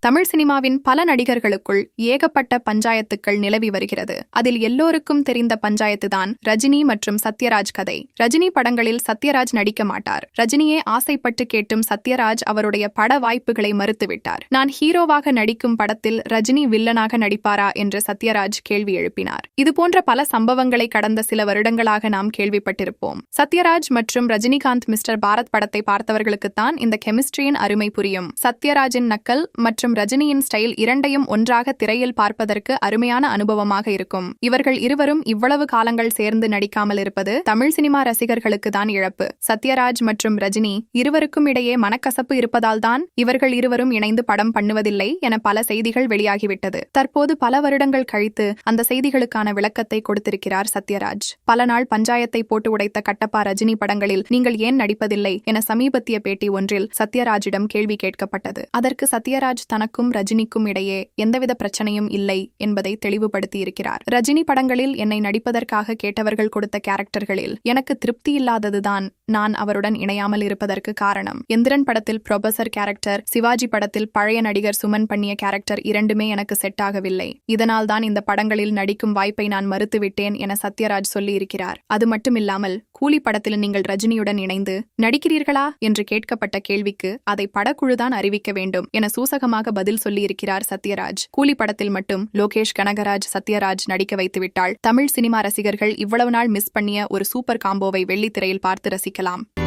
தமிழ் சினிமாவின் பல நடிகர்களுக்குள் ஏகப்பட்ட பஞ்சாயத்துக்கள் நிலவி வருகிறது. அதில் எல்லோருக்கும் தெரிந்த பஞ்சாயத்து தான் ரஜினி மற்றும் சத்யராஜ் கதை. ரஜினி படங்களில் சத்யராஜ் நடிக்க மாட்டார். ரஜினியே ஆசைப்பட்டு கேட்டும் சத்யராஜ் அவருடைய பட வாய்ப்புகளை மறுத்துவிட்டார். நான் ஹீரோவாக நடிக்கும் படத்தில் ரஜினி வில்லனாக நடிப்பாரா என்று சத்யராஜ் கேள்வி எழுப்பினார். இதுபோன்ற பல சம்பவங்களை கடந்த சில வருடங்களாக நாம் கேள்விப்பட்டிருப்போம். சத்யராஜ் மற்றும் ரஜினிகாந்த் மிஸ்டர் பாரத் படத்தை பார்த்தவர்களுக்குத்தான் இந்த கெமிஸ்ட்ரியின் அருமை புரியும். சத்யராஜின் நக்கல் மற்றும் ரஜினியின் ஸ்டைல் இரண்டையும் ஒன்றாக திரையில் பார்ப்பதற்கு அருமையான அனுபவமாக இருக்கும். இவர்கள் இருவரும் இவ்வளவு காலங்கள் சேர்ந்து நடிக்காமல் இருப்பது தமிழ் சினிமா ரசிகர்களுக்கு தான் இழப்பு. சத்யராஜ் மற்றும் ரஜினி இருவருக்கும் இடையே மனக்கசப்பு இருப்பதால் தான் இவர்கள் இருவரும் இணைந்து படம் பண்ணுவதில்லை என பல செய்திகள் வெளியாகிவிட்டது. தற்போது பல வருடங்கள் கழித்து அந்த செய்திகளுக்கான விளக்கத்தை கொடுத்திருக்கிறார் சத்யராஜ். பல நாள் பஞ்சாயத்தை போட்டு உடைத்த கட்டப்பா ரஜினி படங்களில் நீங்கள் ஏன் நடிப்பதில்லை என சமீபத்திய பேட்டி ஒன்றில் சத்யராஜிடம் கேள்வி கேட்கப்பட்டது. அதற்கு சத்யராஜ் தனக்கும் ரஜினிக்கும் இடையே எந்தவித பிரச்சனையும் இல்லை என்பதை தெளிவுபடுத்தியிருக்கிறார். ரஜினி படங்களில் என்னை நடிப்பதற்காக கேட்டவர்கள் கொடுத்த கேரக்டர்களில் எனக்கு திருப்தி இல்லாததுதான் நான் அவருடன் இணையாமல் இருப்பதற்கு காரணம். எந்திரன் படத்தில் ப்ரொபசர் கேரக்டர் சிவாஜி படத்தில் பழைய நடிகர் சுமன் பண்ணிய கேரக்டர் இரண்டுமே எனக்கு செட் ஆகவில்லை. இதனால் தான் இந்த படங்களில் நடிக்கும் வாய்ப்பை நான் மறுத்துவிட்டேன் என சத்யராஜ் சொல்லியிருக்கிறார். அது மட்டுமில்லாமல் கூலி படத்தில் நீங்கள் ரஜினியுடன் இணைந்து நடிக்கிறீர்களா என்று கேட்கப்பட்ட கேள்விக்கு அதை படக்குழுதான் அறிவிக்க வேண்டும் என சூசகமாக பதில் சொல்லியிருக்கிறார் சத்யராஜ். கூலி படத்தில் மட்டும் லோகேஷ் கனகராஜ் சத்யராஜ் நடிக்க வைத்துவிட்டால் தமிழ் சினிமா ரசிகர்கள் இவ்வளவு நாள் மிஸ் பண்ணிய ஒரு சூப்பர் காம்போவை வெள்ளித்திரையில் பார்த்து ரசிக்கலாம்.